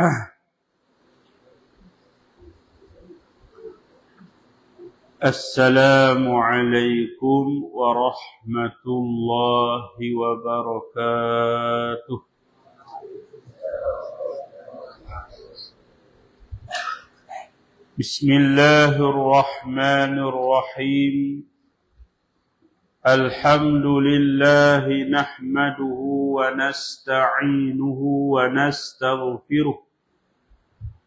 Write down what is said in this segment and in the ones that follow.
السلام عليكم ورحمة الله وبركاته. بسم الله الرحمن الرحيم. الحمد لله نحمده ونستعينه ونستغفره.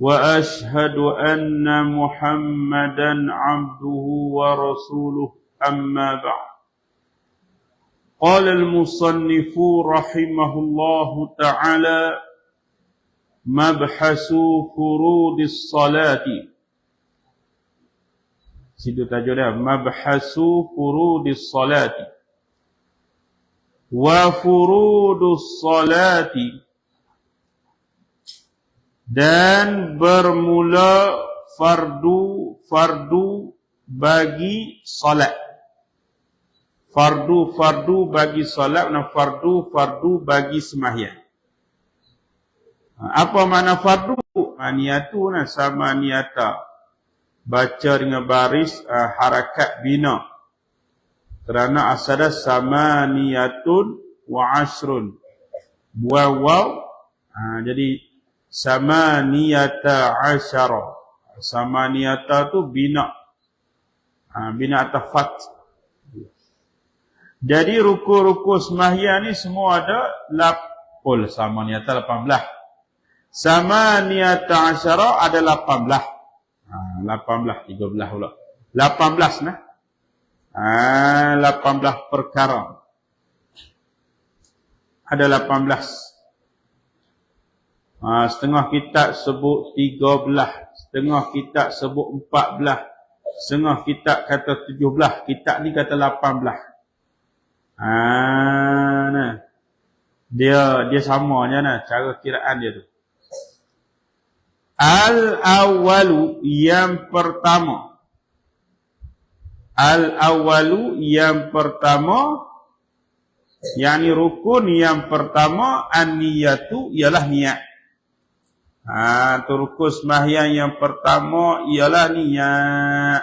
وأشهد أن محمدا عبده ورسوله. أما بعد. قال المصنف رحمه الله تعالى مبحث فروض الصلاة. Dia mabhasu furudis salati wa furudus salati dan bermula fardu fardu bagi salat fardu fardu bagi salat dan fardu fardu bagi sembahyang. Apa makna fardu? Niatu nah sama niata. Baca dengan baris uh, harakat bina. Kerana asal sama niatun wa asrun. Waw waw uh, jadi sama niyata asyara. Sama niyata tu bina. Ha, bina atas fat. Jadi ruku-ruku sembahyang ni semua ada lapul sama niyata 18 sama niyata asyara ada 18 ha, 18 13 pula. 18 nah ha, 18 perkara. Ada 18 Ha, setengah kitab sebut tiga belah. Setengah kitab sebut empat belah. Setengah kitab kata tujuh belah. Kitab ni kata lapan belah. Ha, nah. Dia dia sama je nah, cara kiraan dia tu. Al-awalu yang pertama. Al-awalu yang pertama. Yang ni rukun yang pertama. An-niyatu ialah niat. Ha, tu rukun sembahyang yang pertama ialah niat.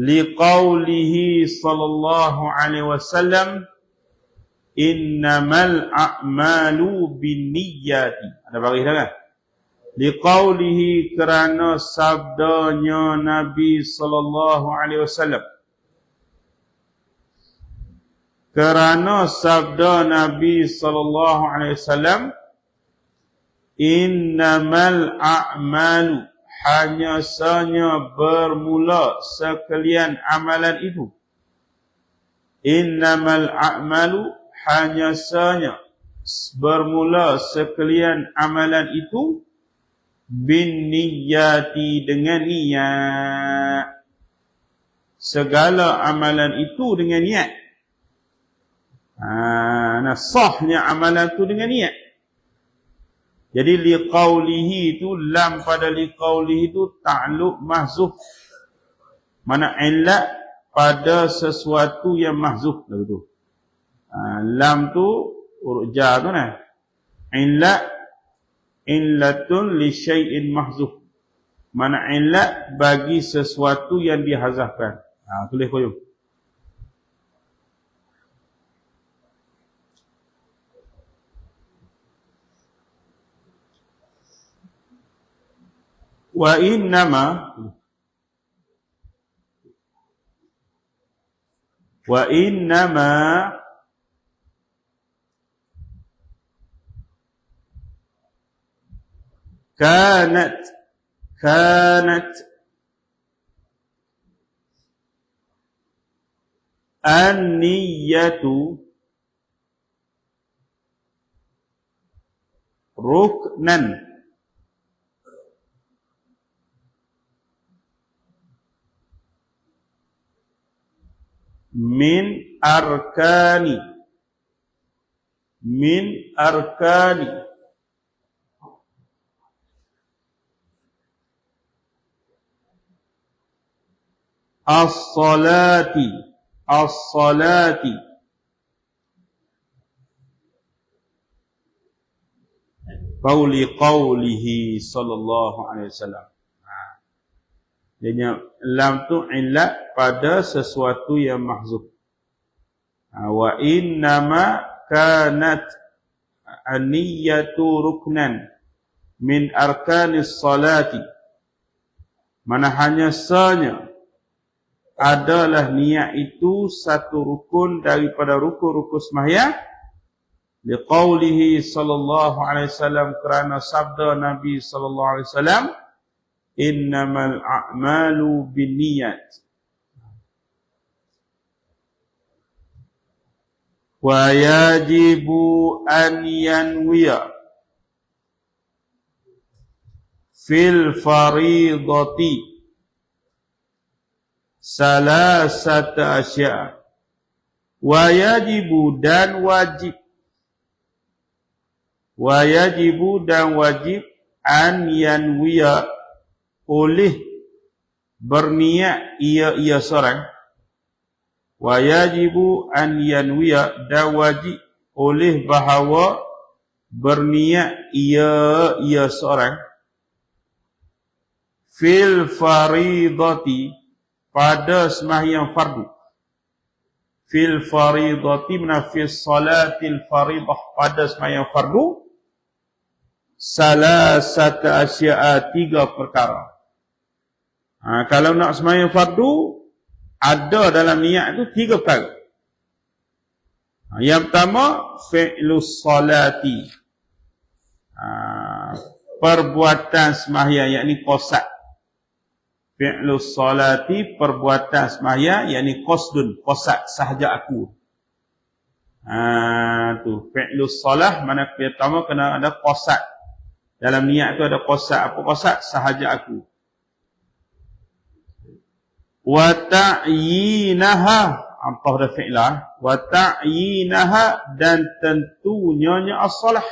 Liqaulihi sallallahu alaihi wasallam innamal a'malu binniyati. Ada baris dah kan? Liqaulihi kerana sabdanya Nabi sallallahu alaihi wasallam. Kerana sabda Nabi sallallahu alaihi wasallam innamal a'malu. Hanya sahaja bermula sekalian amalan itu. Innamal a'malu. Hanya sahaja bermula sekalian amalan itu. Bin niyati dengan niat. Segala amalan itu dengan niat. Ha, nah sahnya amalan itu dengan niat jadi liqaulihi itu lam pada liqaulihi itu ta'luq mahzuf. Mana illat pada sesuatu yang mahzuf lagu tu. Ha, lam tu huruf jar tu nah. Illat illatun li syai'in mahzuf. Mana illat bagi sesuatu yang dihazafkan. Ha, tulis koyo. Wa innama wa innama kanat kanat an-niyyatu ruknan min arkani min arkani as-salati as-salati qauli qaulihi sallallahu alaihi Jadi lam tu illat pada sesuatu yang mahzuf. Ha. Wa innama kanat aniyatu ruknan min arkanis salati. Mana hanya sanya adalah niat itu satu rukun daripada rukun-rukun sembahyang liqaulihi sallallahu alaihi wasallam kerana sabda Nabi sallallahu alaihi wasallam innamal a'malu binniyat. Wa yajibu an yanwiya. Fil faridati. Salasata asya. Wa yajibu dan wajib. Wa yajibu dan wajib an yanwiya oleh berniat ia ia seorang wa yajibu an yanwiya dan wajib oleh bahawa berniat ia ia seorang fil faridati pada sembahyang fardu fil faridati mana fil salatil faridah pada sembahyang fardu salah satu asya'a tiga perkara. Ha, kalau nak semayang fardu, ada dalam niat itu tiga perkara. Ha, yang pertama, fi'lus salati. Ha, perbuatan semayang, yakni kosak. Fi'lus salati, perbuatan semayang, yakni kosdun, kosak sahaja aku. Ha, tu fi'lus salah, mana pertama kena ada kosak. Dalam niat tu ada qasad. Apa qasad? Sahaja aku. Wa ta'yinaha. Apa dah fi'lah? Wa ta'yinaha dan tentunya as-salah.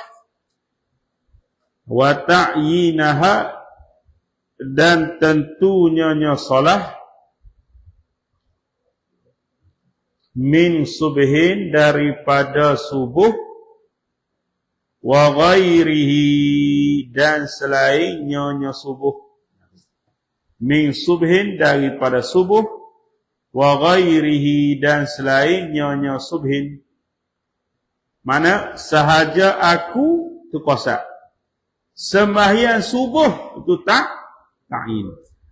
Wa ta'yinaha dan tentunya salah. Min subhin daripada subuh wa ghairihi dan selain nyonya subuh min subhin daripada subuh wa ghairihi dan selain nyonya subhin. Mana sahaja aku tu kuasa. Sembahyang subuh itu tak ta'in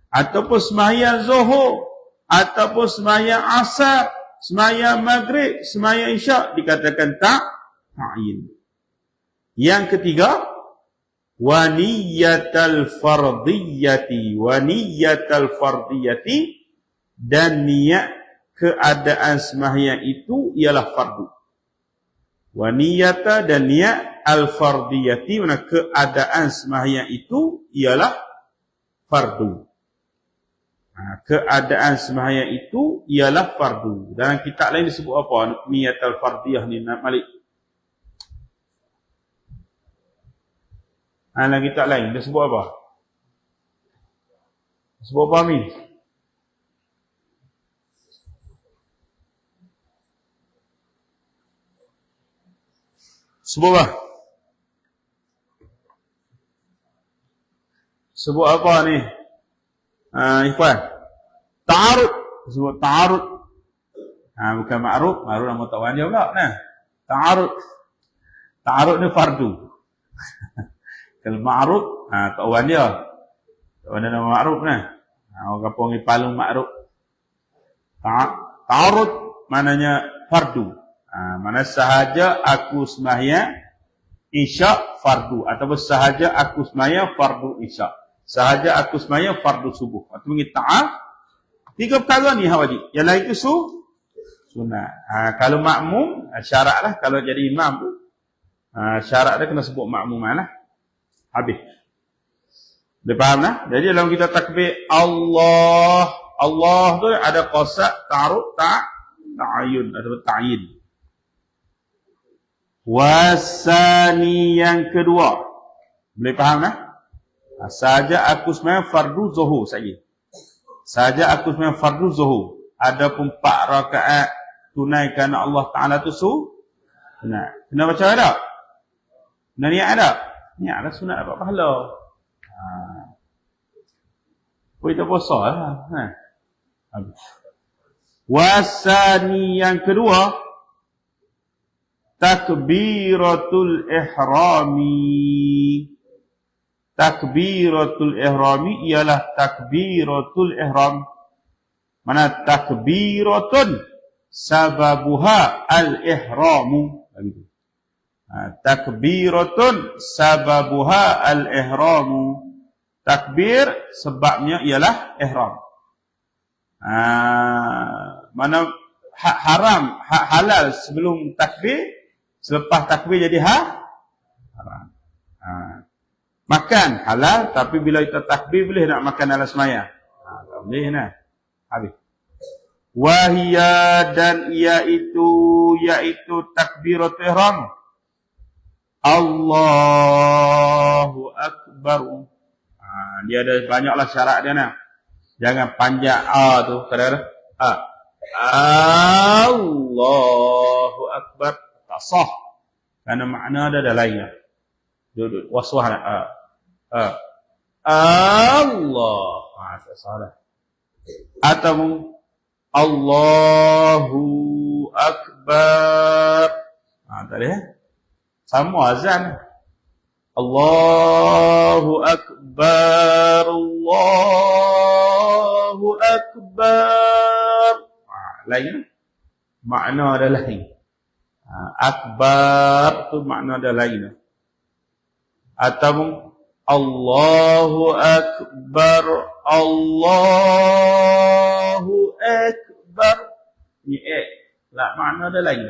ataupun sembahyang zuhur ataupun sembahyang asar sembahyang maghrib sembahyang isyak dikatakan tak ta'in yang ketiga, waniyatal fardiyati, waniyatal fardiyati dan niat keadaan sembahyang itu ialah fardu. Waniyata dan niat al-fardiyati mana keadaan sembahyang itu ialah fardu. Ha, keadaan sembahyang itu ialah fardu. Dalam kitab lain disebut apa? Niat al-fardiyah ni Malik. Dalam kitab lain, dia sebut apa? Sebut apa Amin? Sebut apa? Sebut apa ni? Uh, Ikhwan. Ta'arud. Sebut ta'arud. Ha, bukan ma'ruf. Ma'ruf nama tak wajah pula. Nah. Ta'arud. Ta'arud ni fardu. Kalau ma'ruf, ha, kat orang dia. Kat orang nama ma'ruf kan. Ha, orang kapal ni palung ma'ruf. Ta'arud maknanya fardu. Ha, mana sahaja aku sembahyang isyak fardu. Ataupun sahaja aku sembahyang fardu isyak. Sahaja aku sembahyang fardu subuh. Atau mungkin ta'al. Tiga perkara ni wajib. Yang lain itu su sunnah. Ha, kalau makmum, syarat lah. Kalau jadi imam tu, ha, syarat dia kena sebut makmum lah. Habis. Boleh faham lah? Jadi dalam kita takbir Allah, Allah tu ada qasak, ta'ruf, ta' ta'ayun atau ta'yin. Wasani yang kedua. Boleh faham lah? Saja aku sebenarnya fardu zuhur saja. Saja aku sebenarnya fardu zuhur. Ada pun 4 rakaat tunaikan Allah Ta'ala tu su. Nah, kena baca ada? Kena niat ada? Niat ada sunat dapat pahala. Ha. Tak puasa lah. Ha. Habis. Wasani yang kedua. Takbiratul ihrami. Takbiratul ihrami ialah takbiratul ihram. Mana takbiratun sababuha al-ihramu. Ha, takbiratun sababuha al-ihramu. Takbir sebabnya ialah ihram. Ha, mana hak haram, hak halal sebelum takbir, selepas takbir jadi hak haram. Ha, Makan halal tapi bila kita takbir boleh nak makan dalam semaya. Ha, tak boleh nah. Habis. Wahia dan iaitu iaitu takbirat ihram. Allahu akbar. Ha, dia ada banyaklah syarat dia nah. Jangan panjang a tu kadang-kadang. A. Allahu akbar. Tak sah. Kerana makna ada dah lain lah. Duduk. Waswah lah. A. Ha. Allah. Ha, tak salah. Atau Allahu Akbar. Ha, tak ada. Sama azan. Allahu Akbar. Allahu Akbar. Ha, lain. Makna ada lain. Ha, akbar tu makna ada lain. Atau Allahu Akbar Allahu Akbar Ini eh lah makna ada lain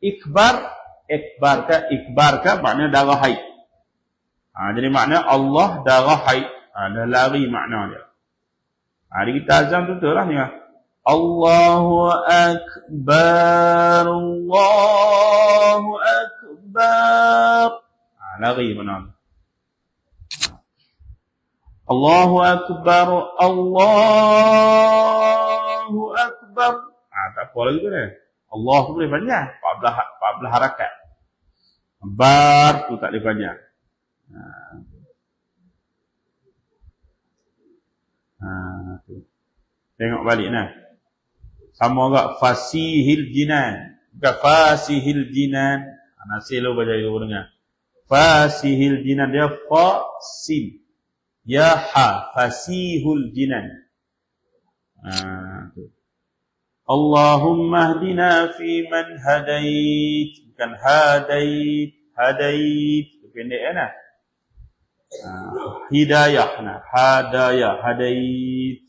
Ikbar Ikbar ke Ikbar ke makna darah haid. Ha, Jadi makna Allah darah haid. Ha, Dah lari makna dia. Ha, Jadi kita azam tu tu lah ni lah. Allahu Akbar Allahu Akbar. Ha, Lari makna Allahu Akbar, Allahu Akbar. Ah, tak apa lagi tu ni. Allah tu boleh banyak. 14, 14 harakat. Bar tu tak boleh banyak. Ha. Ha, tu. Tengok balik nah. Sama juga fasihil jinan. Bukan fasihil jinan. Ha, nasi lu baca itu dengar. Fasihil jinan dia fasil. Ya ha fasihul jinan. Allahumma hdina fi man hadait. Bukan hadait. Hadait. Pendek kan? hidayah. Nah. Hadayah. Hadait.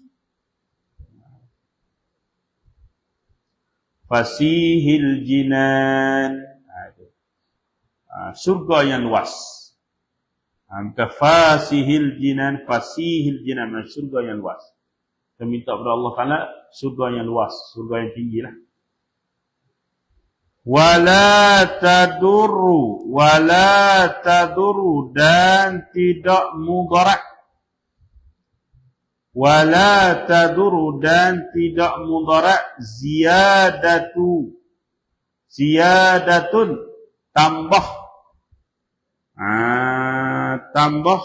Fasihil jinan. Surga yang luas. Angka fasihil jinan, fasihil jinan, surga yang luas. Kita minta kepada Allah Ta'ala, surga yang luas, surga yang tinggi lah. Wala tadurru, wala tadurru, dan tidak mudarat. Wala tadurru, dan tidak mudarat, ziyadatu. Ziyadatun, tambah. Ah tambah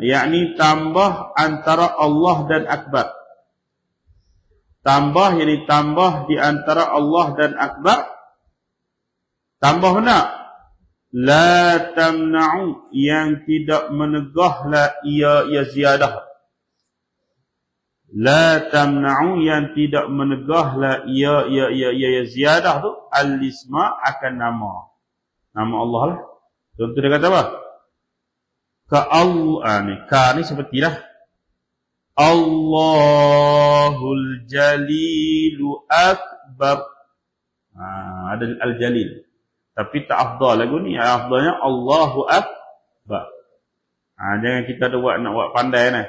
yakni tambah antara Allah dan akbar tambah yakni tambah di antara Allah dan akbar. Tambah mana? La tamna'u yang tidak menegahlah ia ia ziyadah. La tamna'u yang tidak menegahlah ia ia ia ia ziyadah tu al-isma akan nama. Nama Allah lah. Contoh dia kata apa? Ka Allah ni, ka ni seperti lah. Allahul Jalilu Akbar. Ha, ada Al-Jalil. Tapi tak afdal lagu ni. Afdalnya Allahu Ak ba ha, jangan kita ada buat nak buat pandai nah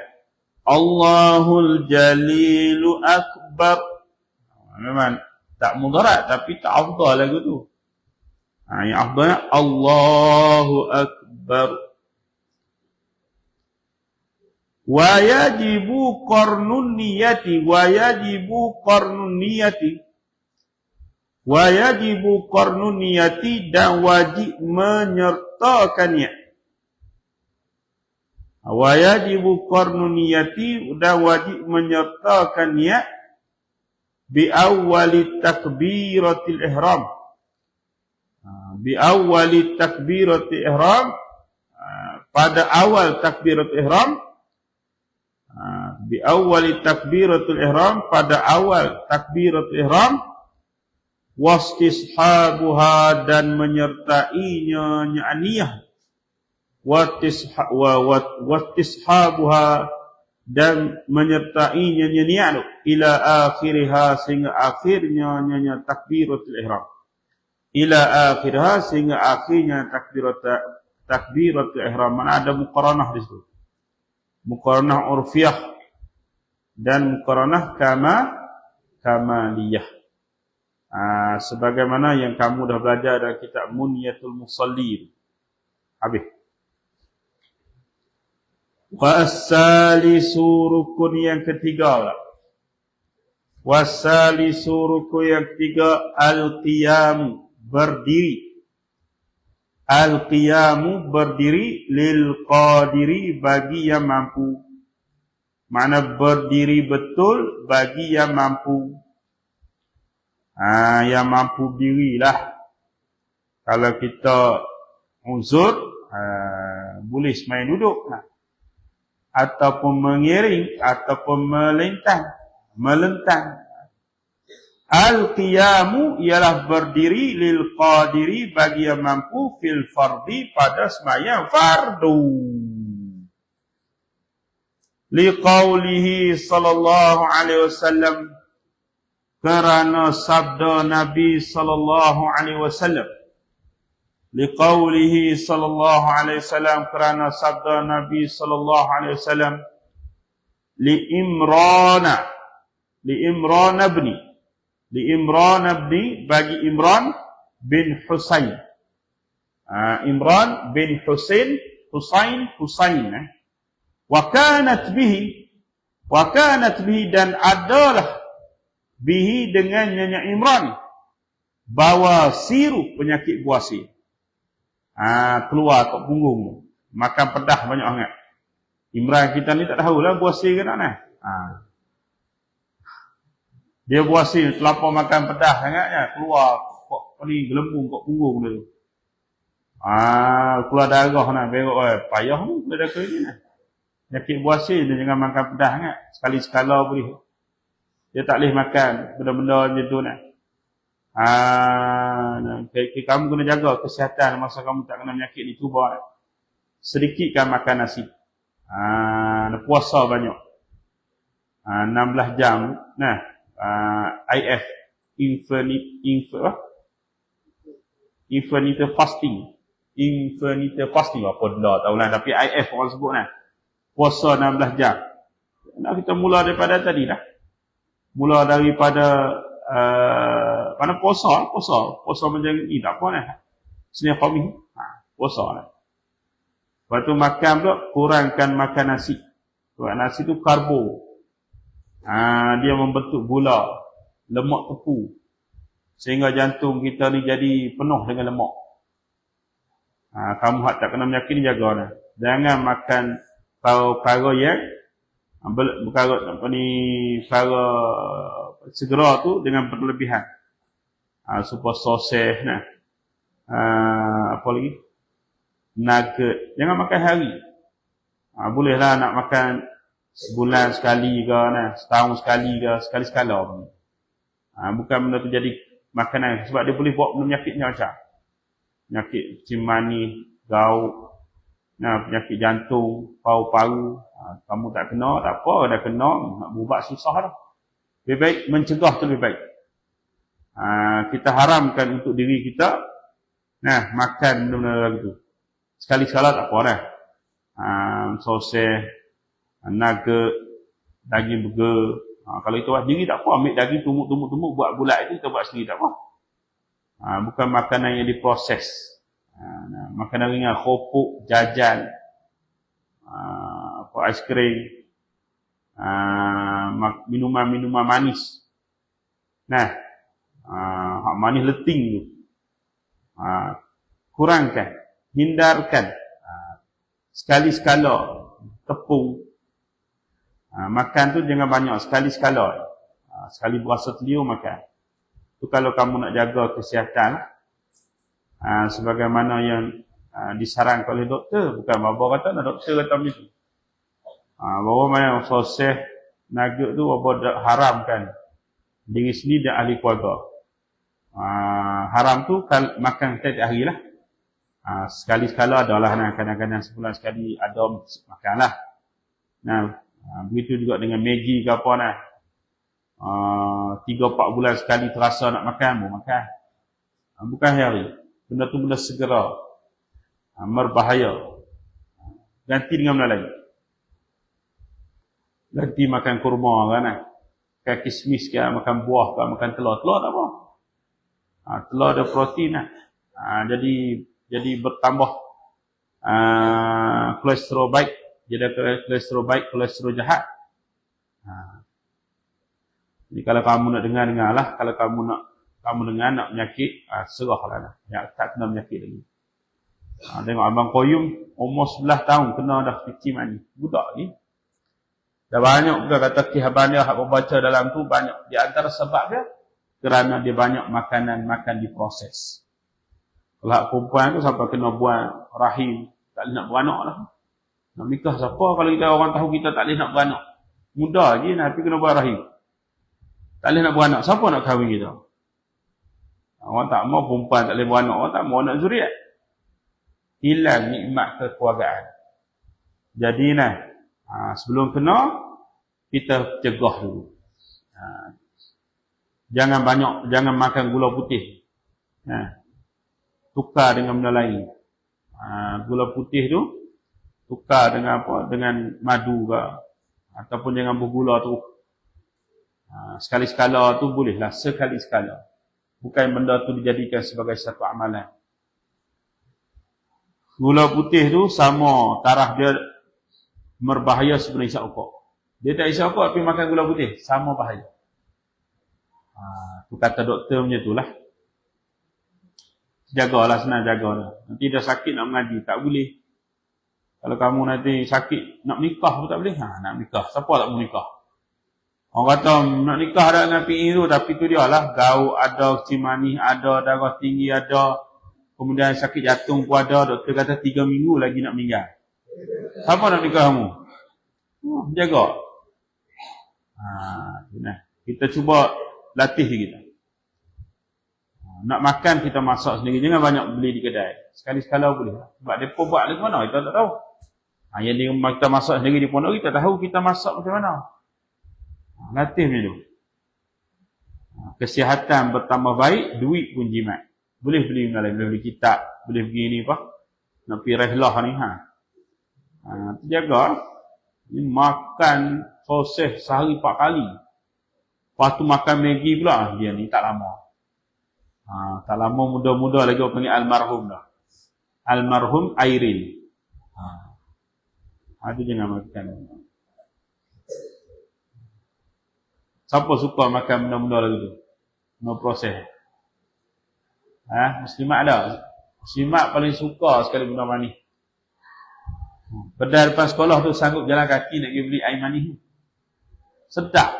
Allahul Jalilu Akbar ha, memang tak mudarat tapi tak afdal lagu tu ha, yang afdal Allahu Akbar wa yajibu qarnun niyati wa yajibu qarnun niyati. Wa yajibu qarnun niyati dan wajib menyertakannya wa yajibu qarnun niyati dan wajib menyertakannya bi awwali takbiratil ihram. Ha, bi awwali takbiratil ihram ha, pada awal takbiratul ihram Ha, bi awwali takbiratul ihram pada awal takbiratul ihram wastishabuha dan menyertainya nyaniyah wastishabuha dan menyertainya nyaniyah ila akhirha sehingga akhirnya nyanya takbiratul ihram. Ila akhirha sehingga akhirnya takbiratul takbiratul ihram. Mana ada muqaranah di situ muqaranah urfiyah dan muqaranah kama kamaliyah. Ha, sebagaimana yang kamu dah belajar dalam kitab Muniyatul Musallin. Habis. Wa as-salisu rukun yang ketiga lah. Wa as-salisu rukun yang ketiga al-qiyam berdiri. Al-qiyamu berdiri lil qadiri bagi yang mampu. Mana berdiri betul bagi yang mampu. Ha, yang mampu dirilah. Kalau kita uzur, ha, boleh semain duduk. Ha. Ataupun mengiring, ataupun melintang. Melentang. Al-qiyamu ialah berdiri lil qadiri bagi yang mampu fil fardi pada sembahyang fardu. Li qawlihi sallallahu alaihi wasallam kerana sabda Nabi sallallahu alaihi wasallam. Li qawlihi sallallahu alaihi wasallam kerana sabda Nabi sallallahu alaihi wasallam li imrana li imrana ibni di Imran bin bagi Imran bin Husain. Uh, Imran bin Husain, Husain, Husain. Eh. Wa kanat bihi, wa kanat bihi dan adalah bihi dengan nyanyi Imran bawa siru penyakit buasi. Ah keluar kat punggung makan pedah banyak sangat. Imran kita ni tak tahu lah buasi ke nak nah. Ah dia buasi terlampau makan pedas sangatnya keluar kok ni gelembung kok punggung dia tu. Ah keluar darah nak berok eh payah ni benda ke ni. Nyakit buasi dia jangan makan pedas sangat. Sekali sekala boleh. Dia tak boleh makan benda-benda macam tu nak. Ah kamu kena jaga kesihatan masa kamu tak kena penyakit ni cuba. Sedikitkan makan nasi. Ah puasa banyak. Ah 16 jam nah uh, IF infinite infer infinite fasting. Infinite fasting. Apa benda? Tahu lah tapi IF orang sebut lah. Puasa 16 jam. Nak kita mula daripada tadi dah. Mula daripada uh, mana puasa puasa. Puasa macam ni tak apa lah. Sini kami ha, puasa lah. Lepas tu makan pula kurangkan makan nasi. Sebab nasi tu karbo. Ha, dia membentuk gula, lemak tepu. Sehingga jantung kita ni jadi penuh dengan lemak. Ha, kamu hak tak kena menyakit ni jaga lah. Jangan makan perkara yang perkara apa ni perkara segera tu dengan berlebihan. Ha, supaya sosis nah. Ha, apa lagi? Nugget. Jangan makan hari. Ha, bolehlah nak makan sebulan sekali ke nah, setahun sekali ke sekali sekala pun. Ha, bukan benda tu jadi makanan sebab dia boleh buat penyakitnya macam penyakit cimani, gaut, nah, penyakit jantung, paru-paru. Ha, kamu tak kena, tak apa, dah kena, nak berubat susah dah. Lebih baik mencegah tu lebih baik. Ha, kita haramkan untuk diri kita nah makan benda-benda tu. Sekali sekala tak apa dah. uh, naga, daging burger. Ha, kalau itu buat diri tak apa, ambil daging tumbuk-tumbuk-tumbuk, buat bulat itu kita buat sendiri tak apa. Ha, bukan makanan yang diproses. Ha, makanan ringan, kopuk, jajan, ha, apa aiskrim, ha, minuman-minuman manis. Nah, ha, manis leting tu. Ha, kurangkan, hindarkan. Ha, sekali-sekala, tepung, Ha, makan tu jangan banyak, sekali sekala. Ha, sekali berasa teliu makan. Tu kalau kamu nak jaga kesihatan, ha, sebagaimana yang ha, disarankan oleh doktor, bukan bapa kata, nak doktor kata macam tu. Ha, bahawa mana soseh nugget tu bapa haramkan diri sendiri dan ahli keluarga. Ha, haram tu kal, makan setiap hari lah. Ha, sekali sekala adalah nah, kadang-kadang sebulan sekali ada makanlah. Nah, Ha, begitu juga dengan Maggi ke apa nak. Ha, tiga empat bulan sekali terasa nak makan, mau makan. Ha, bukan hari. Benda tu benda segera. Ha, merbahaya. Ganti dengan benda lain. Ganti makan kurma kan. Makan kismis ke, makan buah ke, makan telur. Telur tak apa. Ha, telur ada protein lah. Ha, jadi jadi bertambah uh, kolesterol baik dia ada kolesterol baik, kolesterol jahat. Ha. Jadi kalau kamu nak dengar, dengarlah. Kalau kamu nak kamu dengar nak penyakit, ha, serahlah lah. Ya, tak kena penyakit lagi. Ha, tengok Abang Koyum, umur 11 tahun, kena dah kecil mani. Budak ni. Dah banyak juga kata kihaban dia, hak membaca dalam tu banyak. Di antara sebab dia, kerana dia banyak makanan makan di proses. Kalau perempuan tu sampai kena buat rahim, tak nak beranak lah. Nak nikah siapa kalau kita orang tahu kita tak boleh nak beranak. Mudah je tapi kena buat. Tak boleh nak beranak. Siapa nak kahwin kita? Orang tak mau perempuan tak boleh beranak. Orang tak mau nak zuriat. Hilang nikmat kekeluargaan. Jadi nah, ha, sebelum kena, kita cegah dulu. Ha, jangan banyak, jangan makan gula putih. Ha, tukar dengan benda lain. Ha, gula putih tu, tukar dengan apa dengan madu ke ataupun dengan bergula tu. Ha, sekali sekala tu bolehlah sekali sekala bukan benda tu dijadikan sebagai satu amalan. Gula putih tu sama taraf dia berbahaya sebenarnya isap rokok dia tak isap rokok tapi makan gula putih sama bahaya. Ha, tu kata doktor macam tu lah. Jagalah senang jagalah nanti dah sakit nak mengaji tak boleh kalau kamu nanti sakit, nak nikah pun tak boleh. Ha, nak nikah. Siapa tak mau nikah? Orang kata nak nikah ada dengan PI tu, tapi tu dia lah. Gau ada, cimani ada, darah tinggi ada. Kemudian sakit jantung pun ada. Doktor kata tiga minggu lagi nak meninggal. Siapa nak nikah kamu? Oh, jaga. Ha, nah. Kita cuba latih kita. Ha, nak makan kita masak sendiri. Jangan banyak beli di kedai. Sekali-sekala boleh. Sebab mereka buat lagi mana, kita tak tahu. Ha, yang dia, kita masak sendiri di pondok, kita tahu kita masak macam mana. Ha, latih macam tu. Ha, kesihatan bertambah baik, duit pun jimat. Boleh beli benda lain, boleh beli kitab, boleh pergi ni apa. Nak pergi rehlah ni. Ha. Ha, jaga. Ni makan soseh sehari empat kali. Lepas tu makan Maggi pula, dia ni tak lama. Ha, tak lama muda-muda lagi orang panggil almarhum dah. Almarhum Airin. Ha. Itu jangan makan. Siapa suka makan benda-benda lagi tu? No proses. Ha? Muslimat ada. Muslimat paling suka sekali benda manis. Pada depan sekolah tu sanggup jalan kaki nak pergi beli air manis. Sedap.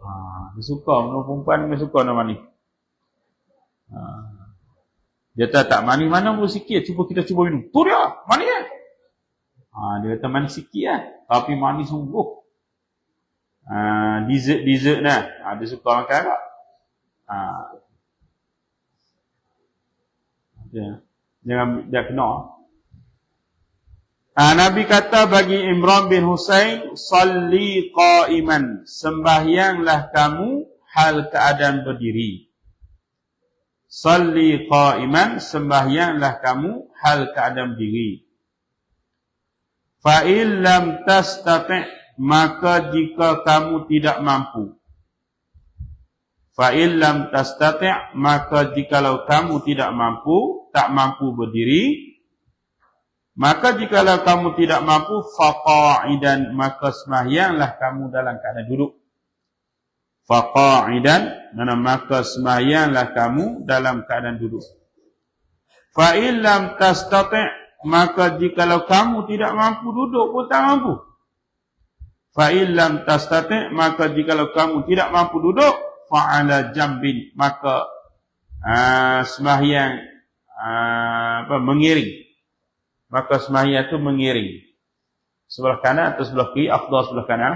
Ha, dia suka. Benda perempuan dia suka benda manis. Ha. Dia tak manis mana pun sikit. Cuba kita cuba minum. Tu dia. Manis ya? Ha, dia kata manis sikit lah. Tapi manis sungguh. Ha, dessert, dessert lah. Ha, dia suka makan tak? Ha. Okay. Jangan dia kena. Ha, Nabi kata bagi Imran bin Husain, Salli qa'iman. Sembahyanglah kamu hal keadaan berdiri. Salli qa'iman. Sembahyanglah kamu hal keadaan berdiri. Fa illam tastati' maka jika kamu tidak mampu. Fa illam tastati' maka jikalau kamu tidak mampu tak mampu berdiri maka jikalau kamu tidak mampu faqa'idan maka sembahyanglah kamu dalam keadaan duduk. Faqa'idan mana maka sembahyanglah kamu dalam keadaan duduk. Fa illam tastati' maka jikalau kamu tidak mampu duduk pun tak mampu. Fa illam tastati' maka jikalau kamu tidak mampu duduk fa ala jambin maka uh, sembahyang uh, apa mengiring. Maka sembahyang itu mengiring. Sebelah kanan atau sebelah kiri afdal sebelah kanan.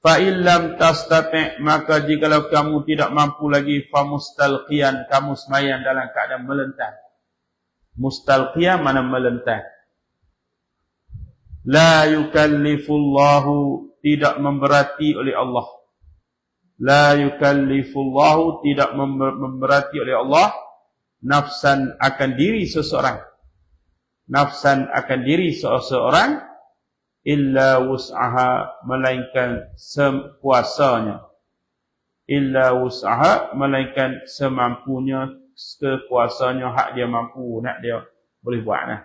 Fa illam tastati' maka jikalau kamu tidak mampu lagi fa mustalqiyan kamu sembahyang dalam keadaan melentang mustalqiyah mana melentang. La yukallifullahu tidak memberati oleh Allah. La yukallifullahu tidak memberati oleh Allah. Nafsan akan diri seseorang. Nafsan akan diri seseorang illa wus'aha melainkan sepuasanya illa wus'aha melainkan semampunya sekuasanya hak dia mampu nak dia boleh buat nah.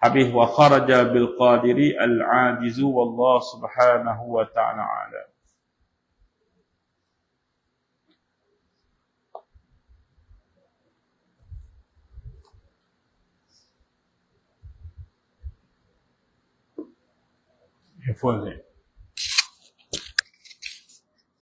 Habis wa kharaja bil qadiri al ajizu wallah subhanahu wa ta'ala ala. Earphone